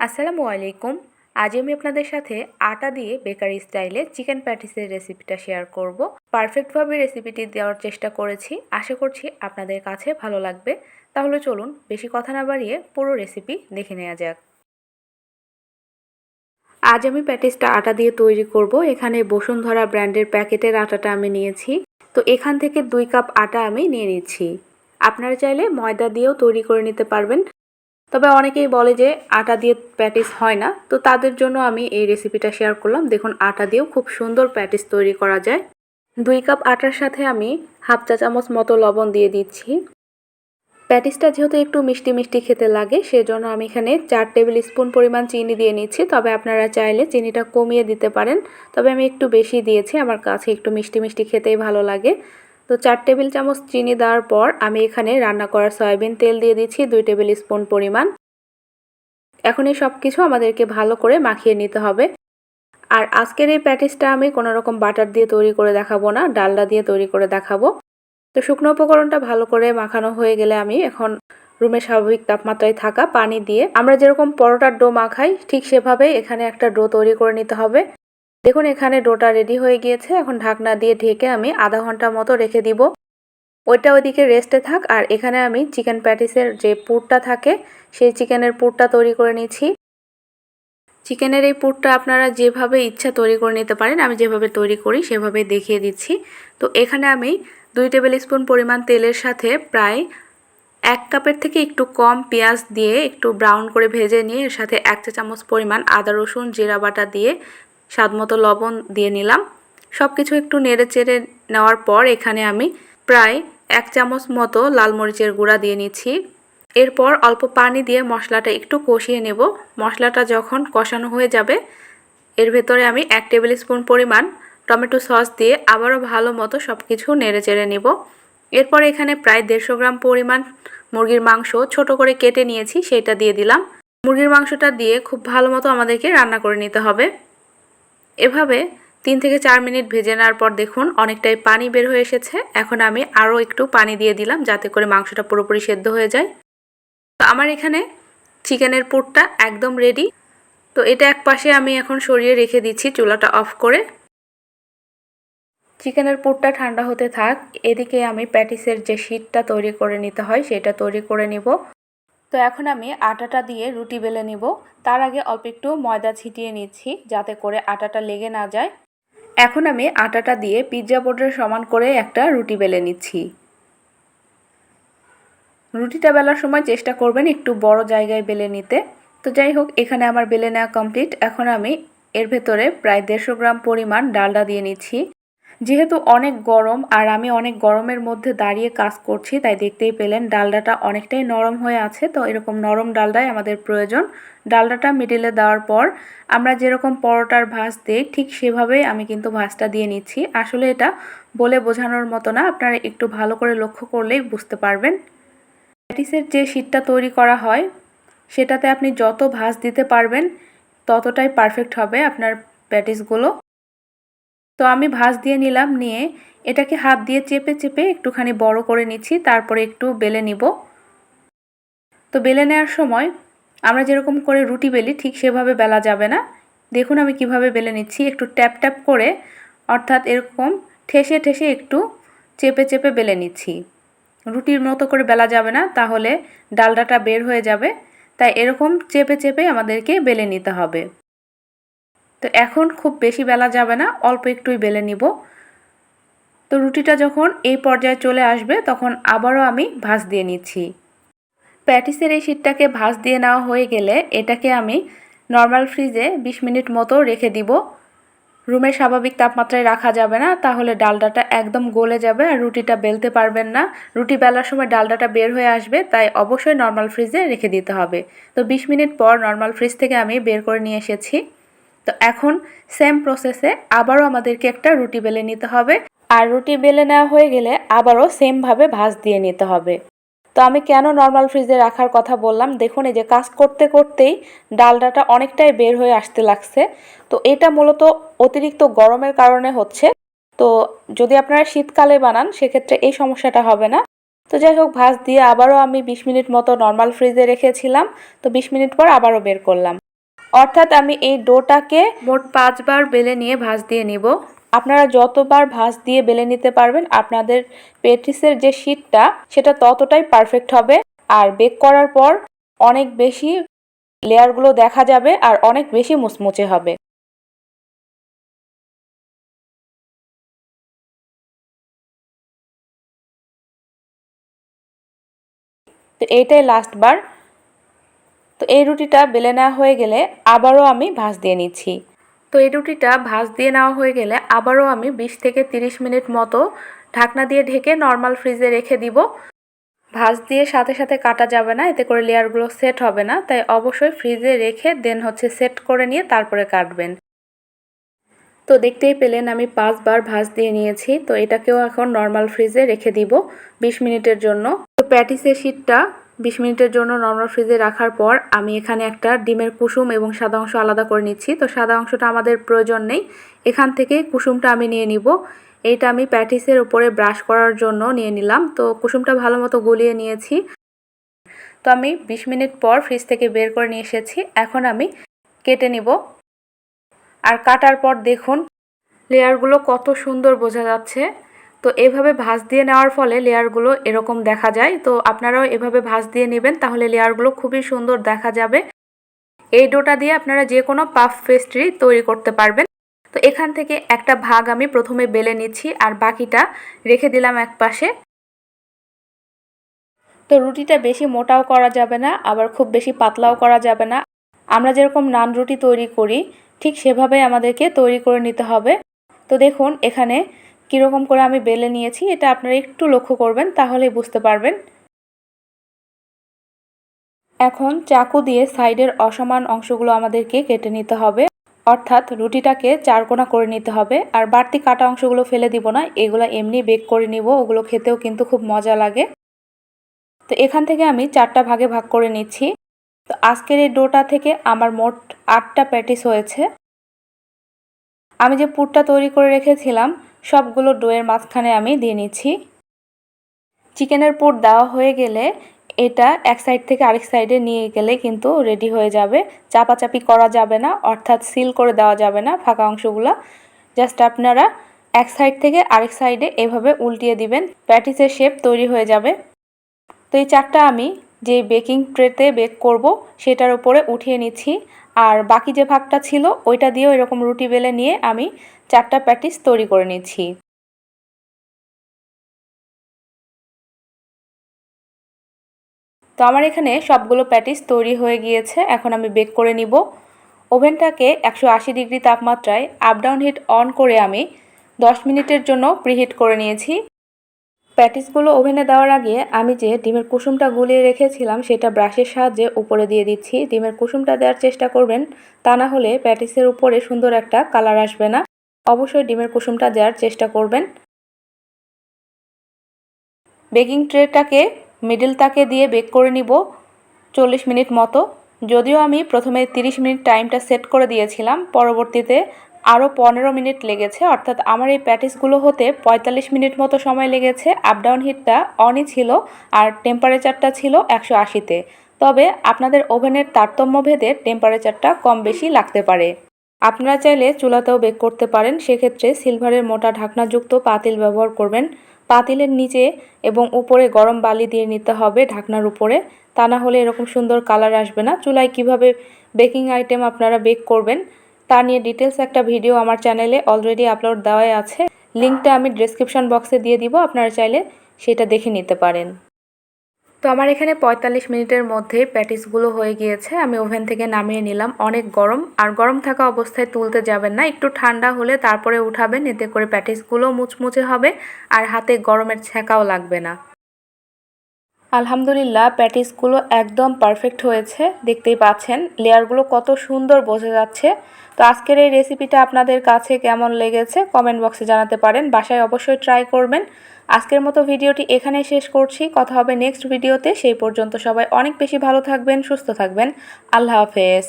আসসালামু আলাইকুম। আজ আমি আপনাদের সাথে আটা দিয়ে বেকারি স্টাইলে চিকেন প্যাটিসের রেসিপিটা শেয়ার করব। পারফেক্টভাবে রেসিপিটি দেওয়ার চেষ্টা করেছি। আশা করছি আপনাদের কাছে ভালো লাগবে। তাহলে চলুন বেশি কথা না বাড়িয়ে পুরো রেসিপি দেখে নেওয়া যাক। আজ আমি প্যাটিসটা আটা দিয়ে তৈরি করব। এখানে বসুন্ধরা ব্র্যান্ডের প্যাকেটের আটাটা আমি নিয়েছি। তো এখান থেকে দুই কাপ আটা আমি নিয়ে নিচ্ছি। আপনারা চাইলে ময়দা দিয়েও তৈরি করে নিতে পারবেন। তবে অনেকেই বলে যে আটা দিয়ে প্যাটিস হয় না। তো তাদের জন্য আমি এই রেসিপিটা শেয়ার করলাম। দেখুন, আটা দিয়েও খুব সুন্দর প্যাটিস তৈরি করা যায়। দুই কাপ আটার সাথে আমি হাফ চা চামচ মতো লবণ দিয়ে দিচ্ছি। প্যাটিসটা যেহেতু একটু মিষ্টি মিষ্টি খেতে লাগে, সেজন্য আমি এখানে চার টেবিল স্পুন পরিমাণ চিনি দিয়ে নিচ্ছি। তবে আপনারা চাইলে চিনিটা কমিয়ে দিতে পারেন। তবে আমি একটু বেশি দিয়েছি। আমার কাছে একটু মিষ্টি মিষ্টি খেতেই ভালো লাগে। তো চার টেবিল চামচ চিনি দেওয়ার পর আমি এখানে রান্না করার সয়াবিন তেল দিয়ে দিচ্ছি দুই টেবিল স্পুন পরিমাণ। এখন এই সব কিছু আমাদেরকে ভালো করে মাখিয়ে নিতে হবে। আর আজকের এই প্যাটিসটা আমি কোনো রকম বাটার দিয়ে তৈরি করে দেখাবো না, ডালডা দিয়ে তৈরি করে দেখাবো। তো শুকনো উপকরণটা ভালো করে মাখানো হয়ে গেলে আমি এখন রুমের স্বাভাবিক তাপমাত্রায় থাকা পানি দিয়ে আমরা যেরকম পরোটার ডো মাখাই, ঠিক সেভাবে এখানে একটা ডো তৈরি করে নিতে হবে। দেখুন, এখানে ডোটা রেডি হয়ে গিয়েছে। এখন ঢাকনা দিয়ে ঢেকে আমি আধা ঘণ্টা মতো রেখে দিব। ওইটা ওইদিকে রেস্টে থাক। আর এখানে আমি চিকেন প্যাটিসের যে পুরটা থাকে, সেই চিকেনের পুরটা তৈরি করে নিচ্ছি। চিকেনের এই পুরটা আপনারা যেভাবে ইচ্ছা তৈরি করে নিতে পারেন, আমি যেভাবে তৈরি করি সেভাবে দেখিয়ে দিচ্ছি। তো এখানে আমি দুই টেবিল স্পুন পরিমাণ তেলের সাথে প্রায় এক কাপের থেকে একটু কম পেঁয়াজ দিয়ে একটু ব্রাউন করে ভেজে নিয়ে এর সাথে এক চা চামচ পরিমাণ আদা রসুন, জিরা বাটা দিয়ে স্বাদ মতো লবণ দিয়ে নিলাম। সব কিছু একটু নেড়ে চেড়ে নেওয়ার পর এখানে আমি প্রায় এক চামচ মতো লাল মরিচের গুঁড়া দিয়ে নিচ্ছি। এরপর অল্প পানি দিয়ে মশলাটা একটু কষিয়ে নেব। মশলাটা যখন কষানো হয়ে যাবে, এর ভেতরে আমি এক টেবিল স্পুন পরিমাণ টমেটো সস দিয়ে আবারও ভালো মতো সব কিছু নেড়ে চেড়ে নেব। এরপর এখানে প্রায় দেড়শো গ্রাম পরিমাণ মুরগির মাংস ছোট করে কেটে নিয়েছি, সেটা দিয়ে দিলাম। মুরগির মাংসটা দিয়ে খুব ভালো মতো আমাদেরকে রান্না করে নিতে হবে। এভাবে তিন থেকে চার মিনিট ভেজে নেওয়ার পর দেখুন অনেকটাই পানি বের হয়ে এসেছে। এখন আমি আরও একটু পানি দিয়ে দিলাম যাতে করে মাংসটা পুরোপুরি সেদ্ধ হয়ে যায়। তো আমার এখানে চিকেনের পুরটা একদম রেডি তো এটা এক পাশে আমি এখন সরিয়ে রেখে দিচ্ছি চুলাটা অফ করে। চিকেনের পুরটা ঠান্ডা হতে থাক। এদিকে আমি প্যাটিসের যে শীটটা তৈরি করে নিতে হয় সেটা তৈরি করে নিব। তো এখন আমি আটাটা দিয়ে রুটি বেলে নিব। তার আগে অল্প একটু ময়দা ছিটিয়ে নিচ্ছি যাতে করে আটাটা লেগে না যায়। এখন আমি আটাটা দিয়ে পিৎজা বোর্ডের সমান করে একটা রুটি বেলে নিচ্ছি। রুটিটা বেলার সময় চেষ্টা করবেন একটু বড় জায়গায় বেলে নিতে। তো যাই হোক, এখানে আমার বেলে নেওয়া কমপ্লিট। এখন আমি এর ভেতরে প্রায় দেড়শো গ্রাম পরিমাণ ডালডা দিয়ে নিচ্ছি। যেহেতু অনেক গরম আর আমি অনেক গরমের মধ্যে দাঁড়িয়ে কাজ করছি, তাই দেখতেই পেলেন ডালডাটা অনেকটাই নরম হয়ে আছে। তো এরকম নরম ডালডাই আমাদের প্রয়োজন। ডালডাটা মিডিলে দেওয়ার পর আমরা যেরকম পরোটার ভাঁজ দিই, ঠিক সেভাবেই আমি কিন্তু ভাঁজটা দিয়ে নিচ্ছি। আসলে এটা বলে বোঝানোর মতো না, আপনারা একটু ভালো করে লক্ষ্য করলেই বুঝতে পারবেন। প্যাটিসের যে শীতটা তৈরি করা হয়, সেটাতে আপনি যত ভাঁজ দিতে পারবেন, ততটাই পারফেক্ট হবে আপনার প্যাটিসগুলো তো আমি ভাঁজ দিয়ে নিলাম, নিয়ে এটাকে হাত দিয়ে চেপে চেপে একটুখানি বড় করে নিচ্ছি, তারপরে একটু বেলে নিব। তো বেলে নেওয়ার সময় আমরা যেরকম করে রুটি বেলি, ঠিক সেভাবে বেলা যাবে না। দেখুন আমি কীভাবে বেলে নিচ্ছি, একটু ট্যাপ ট্যাপ করে অর্থাৎ এরকম ঠেসে ঠেসে একটু চেপে চেপে বেলে নিচ্ছি। রুটির মতো করে বেলা যাবে না, তাহলে ডালডাটা বের হয়ে যাবে, তাই এরকম চেপে চেপে আমাদেরকে বেলে নিতে হবে। তো এখন খুব বেশি বেলা যাবে না, অল্প একটুই বেলে নিব। তো রুটিটা যখন এই পর্যায়ে চলে আসবে, তখন আবারও আমি ভাজ দিয়ে নিচ্ছি। প্যাটিসের এই শীটটাকে ভাজ দিয়ে নেওয়া হয়ে গেলে এটাকে আমি নর্মাল ফ্রিজে ২০ মিনিট মতো রেখে দিব। রুমের স্বাভাবিক তাপমাত্রায় রাখা যাবে না, তাহলে ডালডাটা একদম গলে যাবে আর রুটিটা বেলতে পারবেন না। রুটি বেলার সময় ডালডাটা বের হয়ে আসবে, তাই অবশ্যই নর্মাল ফ্রিজে রেখে দিতে হবে। তো ২০ মিনিট পর নর্মাল ফ্রিজ থেকে আমি বের করে নিয়ে এসেছি। তো এখন সেম প্রসেসে আবারও আমাদেরকে একটা রুটি বেলে নিতে হবে। আর রুটি বেলে নেওয়া হয়ে গেলে আবারও সেমভাবে ভাজ দিয়ে নিতে হবে। তো আমি কেন নর্মাল ফ্রিজে রাখার কথা বললাম? দেখুন, এই যে কাজ করতে করতেই ডালডাটা অনেকটাই বের হয়ে আসতে লাগছে। তো এটা মূলত অতিরিক্ত গরমের কারণে হচ্ছে। তো যদি আপনারা শীতকালে বানান, সেক্ষেত্রে এই সমস্যাটা হবে না। তো যাই হোক, ভাজ দিয়ে আবারও আমি বিশ মিনিট মতো নর্মাল ফ্রিজে রেখেছিলাম। তো বিশ মিনিট পর আবারও বের করলাম। অর্থাৎ আমি এই ডোটাকে মোট পাঁচবার বেলে নিয়ে ভাঁজ দিয়ে নিব। আপনারা যতবার ভাঁজ দিয়ে বেলে নিতে পারবেন আপনাদের পেটিসের যে শীটটা সেটা ততটাই পারফেক্ট হবে। আর বেক করার পর অনেক বেশি লেয়ারগুলো দেখা যাবে আর অনেক বেশি মুচমুচে হবে। তো এইটাই লাস্ট বার। তো এই রুটিটা বেলে নেওয়া হয়ে গেলে আবারও আমি ভাঁজ দিয়ে নিচ্ছি। তো এই রুটিটা ভাঁজ দিয়ে নেওয়া হয়ে গেলে আবারও আমি বিশ থেকে তিরিশ মিনিট মতো ঢাকনা দিয়ে ঢেকে নর্মাল ফ্রিজে রেখে দিব। ভাঁজ দিয়ে সাথে সাথে কাটা যাবে না, এতে করে লেয়ারগুলো সেট হবে না, তাই অবশ্যই ফ্রিজে রেখে দেন হচ্ছে সেট করে নিয়ে তারপরে কাটবেন। তো দেখতেই পেলেন আমি পাঁচবার ভাঁজ দিয়ে নিয়েছি, তো এটাকেও এখন নর্মাল ফ্রিজে রেখে দিব বিশ মিনিটের জন্য। তো প্যাটিসের শীটটা বিশ মিনিটের জন্য নর্মাল ফ্রিজে রাখার পর আমি এখানে একটা ডিমের কুসুম এবং সাদা অংশ আলাদা করে নিচ্ছি। তো সাদা অংশটা আমাদের প্রয়োজন নেই। এখান থেকে কুসুমটা আমি নিয়ে নিব। এইটা আমি প্যাটিসের উপরে ব্রাশ করার জন্য নিয়ে নিলাম। তো কুসুমটা ভালো মতো গলিয়ে নিয়েছি। তো আমি বিশ মিনিট পর ফ্রিজ থেকে বের করে নিয়ে এসেছি। এখন আমি কেটে নিব। আর কাটার পর দেখুন, লেয়ারগুলো কত সুন্দর বোঝা যাচ্ছে। তো এভাবে ভাঁজ দিয়ে নেওয়ার ফলে লেয়ারগুলো এরকম দেখা যায়। তো আপনারাও এভাবে ভাঁজ দিয়ে নেবেন, তাহলে লেয়ারগুলো খুবই সুন্দর দেখা যাবে। এই ডোটা দিয়ে আপনারা যে কোনো পাফ পেস্ট্রি তৈরি করতে পারবেন। তো এখান থেকে একটা ভাগ আমি প্রথমে বেলে নিচ্ছি, আর বাকিটা রেখে দিলাম এক পাশে। তো রুটিটা বেশি মোটাও করা যাবে না, আবার খুব বেশি পাতলাও করা যাবে না। আমরা যেরকম নান রুটি তৈরি করি, ঠিক সেভাবে আমাদেরকে তৈরি করে নিতে হবে। তো দেখুন, এখানে কীরকম করে আমি বেলে নিয়েছি, এটা আপনারা একটু লক্ষ্য করবেন, তাহলেই বুঝতে পারবেন। এখন চাকু দিয়ে সাইডের অসমান অংশগুলো আমাদেরকে কেটে নিতে হবে। অর্থাৎ রুটিটাকে চারকোনা করে নিতে হবে, আর বাড়তি কাটা অংশগুলো ফেলে দিব না, এগুলো এমনি বেক করে নিব, ওগুলো খেতেও কিন্তু খুব মজা লাগে। তো এখান থেকে আমি চারটা ভাগে ভাগ করে নিচ্ছি। তো আজকের এই ডোটা থেকে আমার মোট আটটা প্যাটিস হয়েছে। আমি যে পুরটা তৈরি করে রেখেছিলাম সবগুলো ডোয়ের মাঝখানে আমি দিয়ে নিচ্ছি। চিকেনের পুর দেওয়া হয়ে গেলে এটা এক সাইড থেকে আরেক সাইডে নিয়ে গেলে কিন্তু রেডি হয়ে যাবে। চাপাচাপি করা যাবে না, অর্থাৎ সিল করে দেওয়া যাবে না ফাঁকা অংশগুলো। জাস্ট আপনারা এক সাইড থেকে আরেক সাইডে এভাবে উল্টিয়ে দিবেন, প্যাটিসের শেপ তৈরি হয়ে যাবে। তো এই চারটা আমি যে বেকিং ট্রেতে বেক করব, সেটার উপরে উঠিয়ে নিচ্ছি। আর বাকি যে ভাগটা ছিল, ওইটা দিয়েও এরকম রুটি বেলে নিয়ে আমি চারটা প্যাটিস তৈরি করে নিচ্ছি। তো আমার এখানে সবগুলো প্যাটিস তৈরি হয়ে গিয়েছে, এখন আমি বেক করে নিব। ওভেনটাকে একশো আশি ডিগ্রি তাপমাত্রায় আপ ডাউন হিট অন করে আমি দশ মিনিটের জন্য প্রিহিট করে নিয়েছি। প্যাটিসগুলো ওভেনে দেওয়ার আগে আমি যে ডিমের কুসুমটা গুলিয়ে রেখেছিলাম, সেটা ব্রাশের সাহায্যে উপরে দিয়ে দিচ্ছি। ডিমের কুসুমটা দেওয়ার চেষ্টা করবেন, তা না হলে প্যাটিসের উপরে সুন্দর একটা কালার আসবে না। অবশ্যই ডিমের কুসুমটা দেওয়ার চেষ্টা করবেন। বেকিং ট্রেটাকে, মিডিল তাকে দিয়ে বেক করে নিব চল্লিশ মিনিট মতো। যদিও আমি প্রথমে 30 মিনিট টাইমটা সেট করে দিয়েছিলাম, পরবর্তীতে আরও পনেরো মিনিট লেগেছে, অর্থাৎ আমার এই প্যাটিসগুলো হতে ৪৫ মিনিট মতো সময় লেগেছে। আপ ডাউন হিটটা অনই ছিল আর টেম্পারেচারটা ছিল একশো আশিতে। তবে আপনাদের ওভেনের তারতম্য ভেদে টেম্পারেচারটা কম বেশি লাগতে পারে। আপনারা চাইলে চুলাতেও বেক করতে পারেন, সেক্ষেত্রে সিলভারের মোটা ঢাকনাযুক্ত পাতিল ব্যবহার করবেন। পাতিলের নিচে এবং উপরে গরম বালি দিয়ে নিতে হবে ঢাকনার উপরে। তা না হলে এরকম সুন্দর কালার আসবে না। চুলায় কীভাবে বেকিং আইটেম আপনারা বেক করবেন তা নিয়ে ডিটেলস একটা ভিডিও আমার চ্যানেলে অলরেডি আপলোড দেওয়াই আছে। লিঙ্কটা আমি ডিসক্রিপশান বক্সে দিয়ে দিব, আপনারা চাইলে সেটা দেখে নিতে পারেন। তো আমার এখানে ৪৫ মিনিটের মধ্যে প্যাটিসগুলো হয়ে গিয়েছে। আমি ওভেন থেকে নামিয়ে নিলাম। অনেক গরম। আর গরম থাকা অবস্থায় তুলতে যাবেন না। একটু ঠান্ডা হলে তারপরে উঠাবেন। এতে করে প্যাটিসগুলো মুচমুচে হবে। আর হাতে গরমের ছ্যাঁকাও লাগবে না। আলহামদুলিল্লাহ প্যাটিসগুলো একদম পারফেক্ট হয়েছে, দেখতেই পাচ্ছেন। লেয়ারগুলো কত সুন্দর বোঝা যাচ্ছে। তো আজকের এই রেসিপিটা আপনাদের কাছে কেমন লেগেছে কমেন্ট বক্সে জানাতে পারেন। বাসায় অবশ্যই ট্রাই করবেন। আজকের মতো ভিডিওটি এখানে শেষ করছি। কথা হবে নেক্সট ভিডিওতে সেই পর্যন্ত সবাই অনেক বেশি ভালো থাকবেন, সুস্থ থাকবেন। আল্লাহ হাফেজ।